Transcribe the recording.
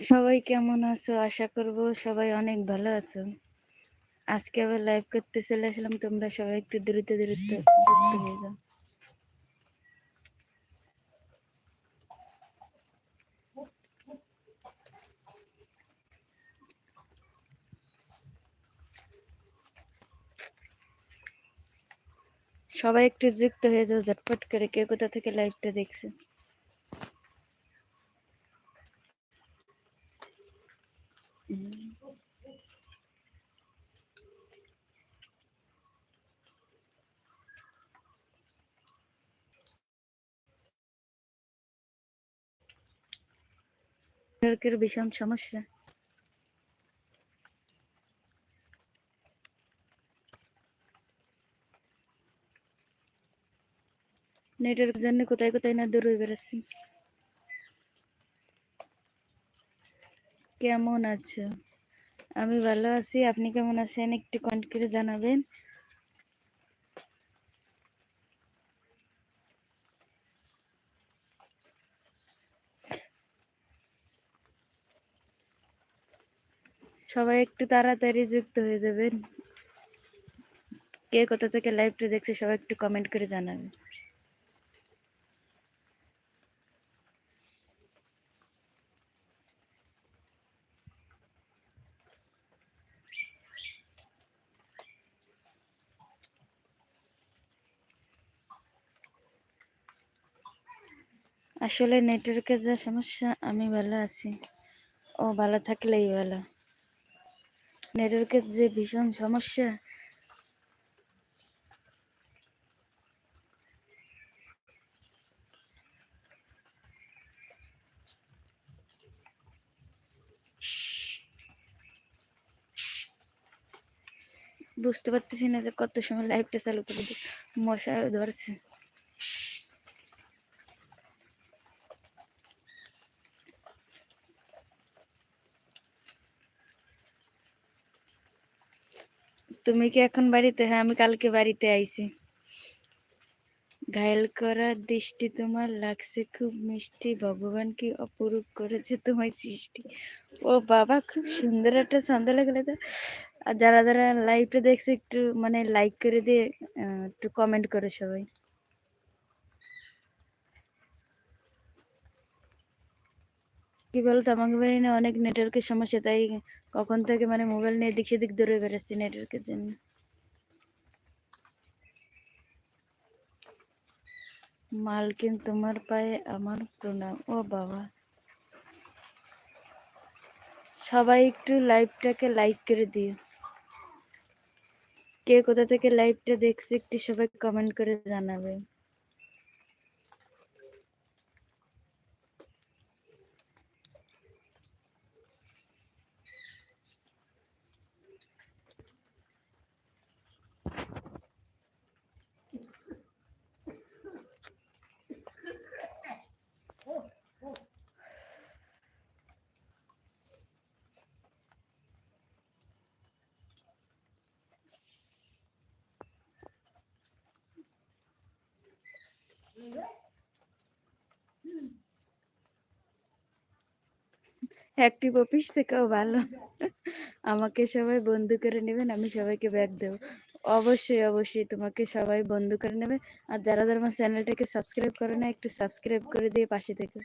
সবাই কেমন আছো? আশা করব সবাই অনেক ভালো আছো। আজকে আবার লাইভ করতে চলে আসলাম, তোমরা সবাই একটু দ্রুত দ্রুত যুক্ত হয়ে যাও। সবাই একটু যুক্ত হয়ে যাও, ঝটপট করে কে কোথা থেকে লাইভটা দেখছে? নেটওয়ার্কের ভীষণ সমস্যা। নেটের জন্য কোথায় কোথায় না দূর হয়ে বেড়াচ্ছি। কেমন আছো? আমি ভালো আছি, আপনি কেমন আছেন? একটু কমেন্ট করে জানাবেন। সবাই একটু তাড়াতাড়ি যুক্ত হয়ে যাবেন। কে কোথা থেকে লাইভটা দেখছে, সবাই একটু কমেন্ট করে জানাবেন। আসলে নেটওয়ার্কের যা সমস্যা, আমি ভালো আছি। ও, ভালো থাকলেই ভালো। নেটওয়ার্কের যে ভীষণ সমস্যা। বুঝতে পারতেছি না যে কত সময় লাইভটা চালু করে মশায় ধরছে। তুমি কি এখন বাড়িতে? হ্যাঁ আমি কালকে বাড়িতে আইছি। ঘায়ল করার দৃষ্টি তোমার লাগছে, খুব মিষ্টি। ভগবান কি অপরূপ করেছে তোমার সৃষ্টি। ও বাবা, খুব সুন্দর একটা ছন্দ লাগলে তো। আর যারা যারা লাইভটা দেখছে, একটু মানে লাইক করে দিয়ে একটু কমেন্ট করে সবাই। কি বলতো? আমাকে বাড়ি না অনেক নেটওয়ার্কের সমস্যা, তাই কখন থেকে মানে মোবাইল নিয়ে দিক সেদিক দূরে বেড়াচ্ছি নেটওয়ার্কের জন্য। মালকিন, তোমার পায়ে আমার প্রণাম। ও বাবা। সবাই একটু লাইভটাকে লাইক করে দিও। কে কোথা থেকে লাইভটা দেখছে একটু সবাই কমেন্ট করে জানাবে। অ্যাক্টিভ অফিস থেকেও ভালো। আমাকে সবাই বন্ধু করে নেবেন, আমি সবাইকে ব্যাগ দেব। অবশ্যই অবশ্যই তোমাকে সবাই বন্ধু করে নেবে। আর যারা যারা আমার চ্যানেলটাকে সাবস্ক্রাইব করে না, একটু সাবস্ক্রাইব করে দিয়ে পাশে থেকে।